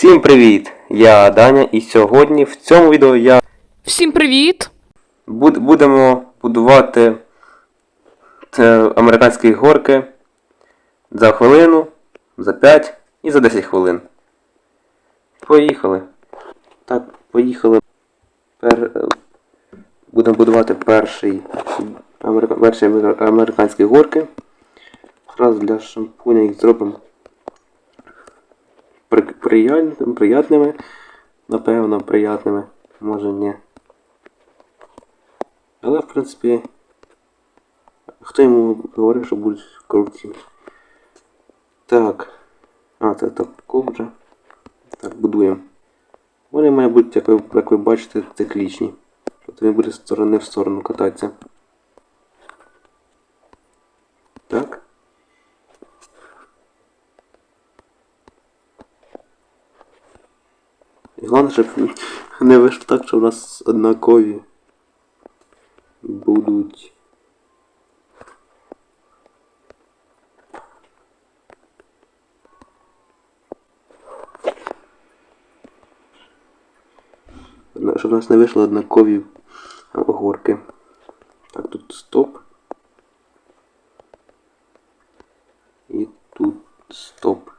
Всім привіт! Я Даня, і сьогодні в цьому відео я Всім привіт! буд- будемо будувати е, американські горки за хвилину, за 5 і за 10 хвилин. Поїхали. Так, поїхали. Пер... е, Будемо будувати перший, америка... перші амер- американські горки. Раз для шампуня їх зробимо при... приятними. Напевно, приятними. Може ні. Але, в принципі, хто йому говорив, що будуть круті. Так. А, це так ковдра. Так, будуємо. Вони мають бути, як ви бачите, циклічні. Тобто він буде з сторони в сторону кататися. Так. Щоб не вийшло так, що у нас однакові будуть. Щоб у нас не вийшло однакові горки. Так, тут стоп. І тут стоп.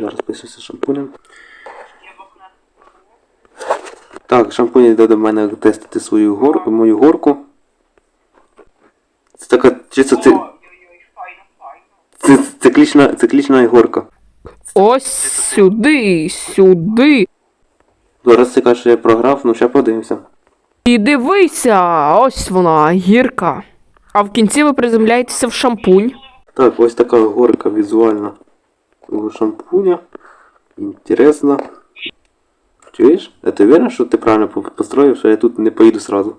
Зараз пишемося шампунем. Так, шампунь йде до мене тестити свою горку, мою горку. Це така чисто ци, ци, циклічна, циклічна горка. Ось сюди, сюди. Зараз ти кажеш, що я програв, ну ще подивимося. І дивися, ось вона, гірка. А в кінці ви приземляєтеся в шампунь. Так, ось така горка візуальна у шампуня. Інтересно. Чуєш? А ти віриш, що ти правильно по- построїв, що я тут не поїду сразу?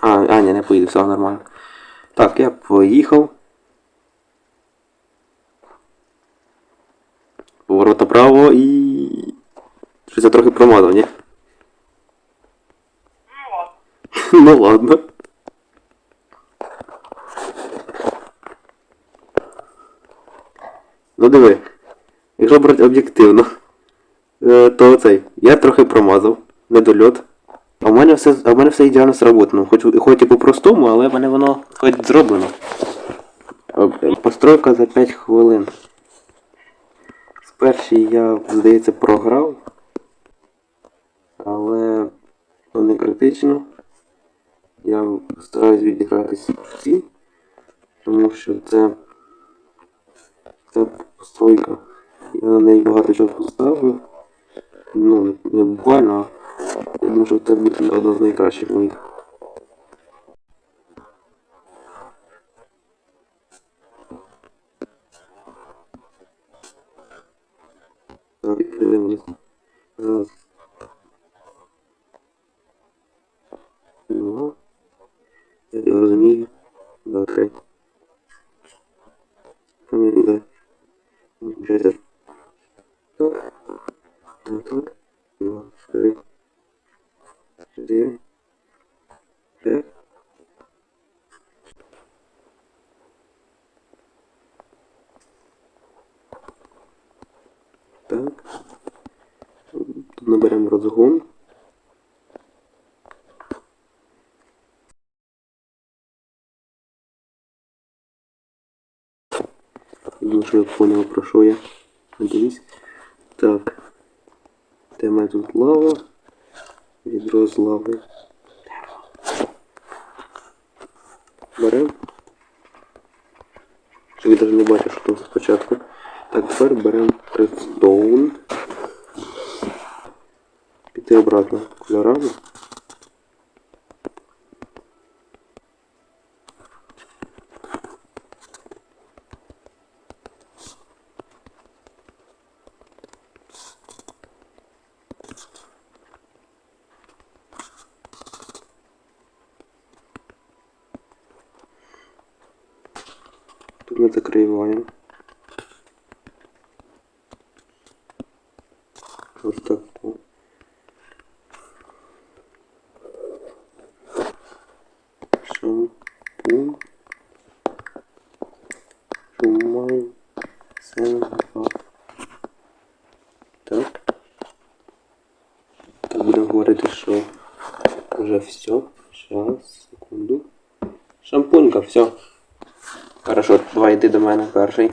А, а ні, не поїду, все нормально. Так, я поїхав. Поворот направо і. Щось я трохи промазав, ні? Ну ладно. Ну диви. Якщо брати об'єктивно, е, то цей. Я трохи промазав. Недольот. А в мене все, а в мене все ідеально сработано. Хоч, хоч і по-простому, але в мене воно хоч зроблено. Постройка за 5 хвилин. З я, здається, програв. Але то не критично. Я стараюсь відігратися всі, тому що це, це постройка. Я на неї багато чого поставив. Ну, не буквально, я думаю, що це буде одна з найкращих моїх. Так, дивимось. Раз. Ну, я розумію. Добре. Поміряй. Вже Так. Так, так. Два, три. Чотири. П'ять. Так. Тут наберемо розгон. Ну, що я понял, про що я. Надіюсь. Так. Мене тут лава? Відро з лави. Берем. Щоб я навіть не бачив, що там спочатку. Так, тепер беремо редстоун. идти обратно кулерами. Тут мы закрываем. Шампунь. Шумай. Сенва. Так. Так будемо говорити, що вже все. Щас, секунду. Шампунька, все. Хорошо, давай йди до мене перший.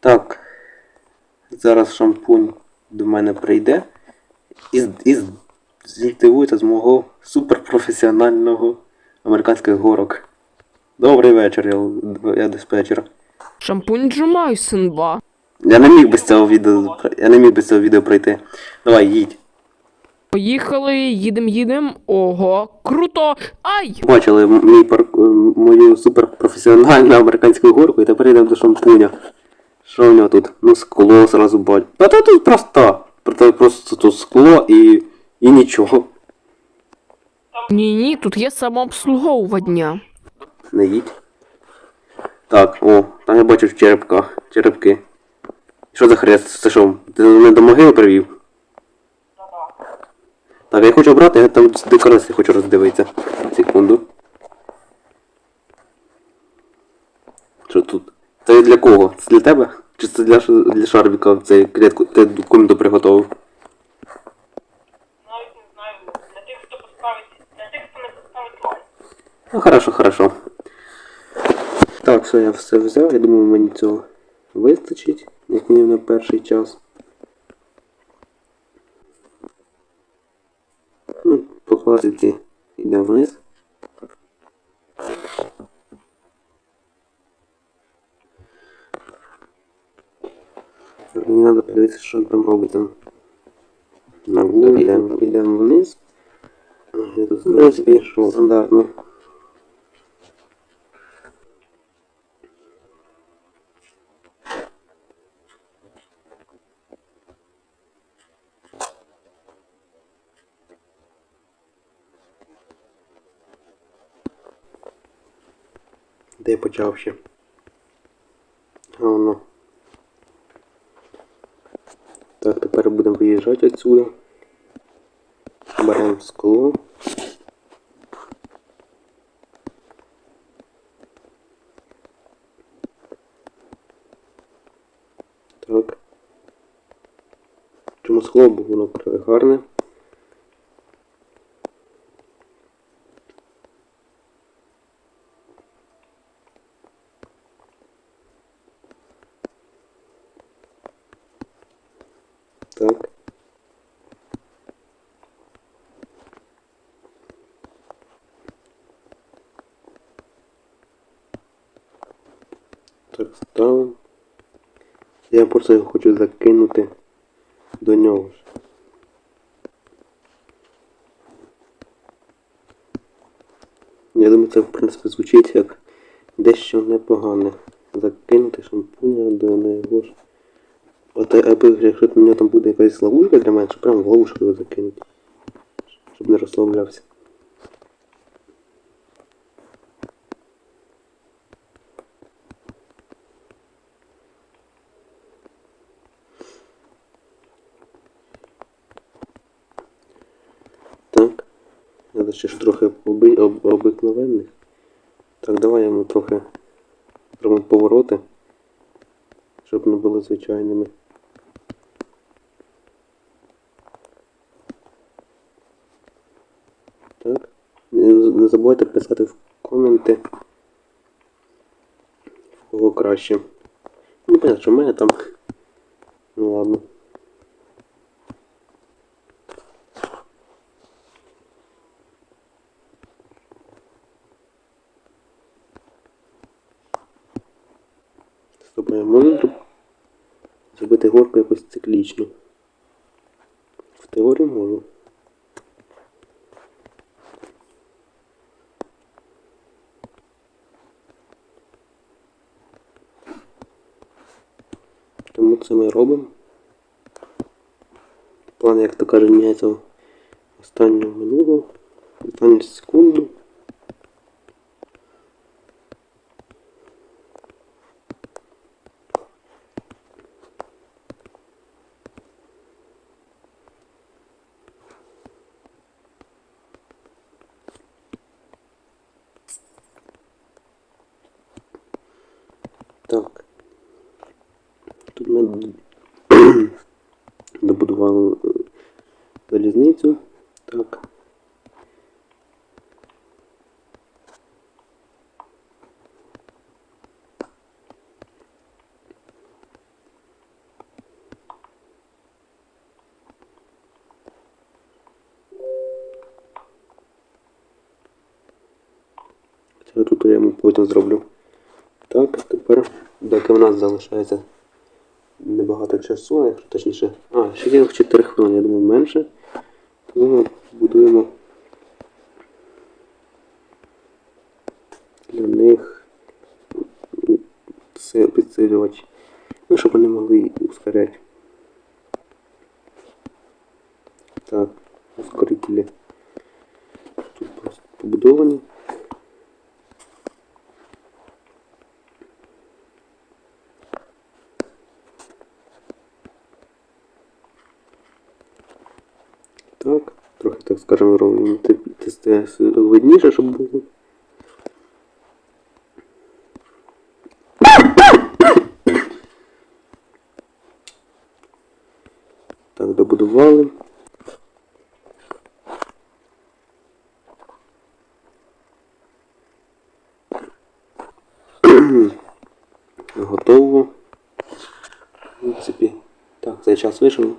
Так. Зараз шампунь до мене прийде і, і з- з мого суперпрофесіонального американських горок. Добрий вечір, я, я диспетчер. Шампунь Джумай, Синба. Я не міг без цього відео. Я не міг без цього відео пройти. Давай, їдь. Поїхали, їдем, їдем. Ого, круто! Ай! Бачили мій пар... е, мою суперпрофесіональну американську горку і тепер йдемо до шампуня. Що в нього тут? Ну, скло сразу бачу. Та тут просто. Просто, просто тут скло і. І нічого. Ні, ні, тут є самообслуговування. Не їдь. Так, о, там я бачу черепка. Черепки. Що за хрест? Це що? Ти мене до могили привів? Так, я хочу обрати, я там декорації хочу роздивитися. Секунду. Що тут? Це для кого? Це для тебе? Чи це для, для Шарвіка цей клітку ти комнату приготував? Ну, хорошо, хорошо. Так, все, я все взяв. Я думаю, мені цього вистачить, як мінімум на перший час. Ну, по класиці йдемо вниз. Так, Мені треба подивитися, що там робиться. На гуглі йдемо, йдемо вниз. Я тут, в принципі, що стандартно. Де почав ще? Воно. Так, тепер будемо виїжджати отсюда. Беремо скло. Так. Чому скло, бо гарне. Так. Так, ставимо. Я просто його хочу закинути до нього ж. Я думаю, це в принципі звучить як дещо непогане. Закинути шампуня до нього ж. От аби якщо на нього там буде якась ловушка для мене, щоб прямо в ловушку його закинути. Щоб не розслаблявся. Так. Треба ще ж трохи оби... об... обикновенних. Так, давай йому трохи зробимо повороти, щоб не були звичайними. Так. Не не забувайте писати в коменти, в кого краще. Ну, понятно, що в мене там. Ну ладно. Стоп, я можу зробити горку якось циклічну. В теорії можу. тому це ми робимо. План, як то каже, міняється в останню минулу, останню секунду. Так. Ми добудували е, залізницю. Так. Це тут я йому потім зроблю. Так, тепер, доки в нас залишається часу, якщо точніше. А, ще є 4 хвилини, я думаю, менше. Тому ми будуємо для них підсилювач. Ну, щоб вони могли ускоряти. Так, ускорителі тут просто побудовані. Так, трохи так скажемо робимо тесте видніше, щоб було. Так, добудували. Готово. В принципі. Так, цей час вийшов.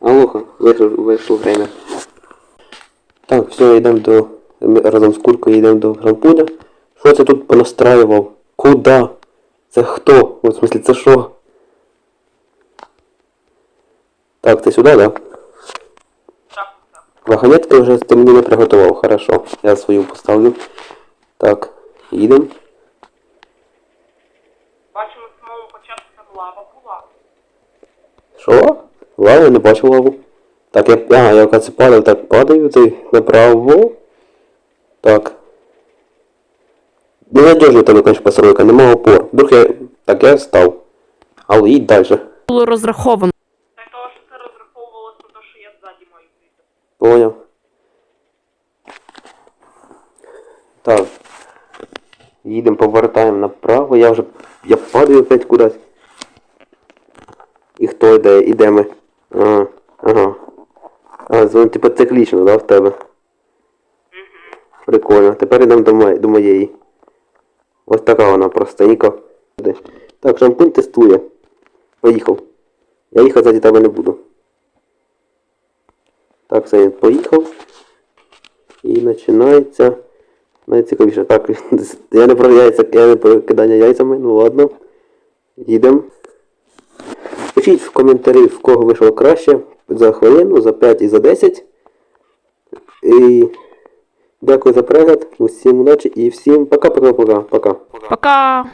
Алоха, вийшло время. Так, все, йдемо до. Ми разом з куркою йдемо до Гранпуля. Що це тут понастраював? Куда? Це хто? От, в смысле, це що? Так, ти сюди, да? Так, так. Вагонетки вже ти мені не приготував, хорошо. Я свою поставлю. Так, їдемо. Бачимо, з самого початку там лава була. Що? Лаву, не бачу лаву. Так, я. Ага, я оказывается падав, так падаю, ти направо. Так. Ненадежно тебе, конечно, постройка, нема опор. Вдруг я. Так, я став. Але їдь далі. Було розраховано. Для того, що це розраховувалося те, що я ззаді маю прийти. Поняв. Так. Їдемо, повертаємо направо. Я вже. Я падаю опять кудись. І хто йде? Іде ми. Ага. Ага. А, воно типу циклічно, да, в тебе? Прикольно. Тепер йдемо до, моє- до моєї. Ось така вона простенька. Так, шампунь тестує. Поїхав. Я їхати ззаді тебе не буду. Так, все, він поїхав. І починається найцікавіше. Так, я не про яйця, я не про кидання яйцями, ну ладно. Їдемо. Пишіть в коментарі, в кого вийшло краще за хвилину, за 5 і за 10. І дякую за перегляд. Усім удачі і всім пока-пока-пока. Пока. Пока.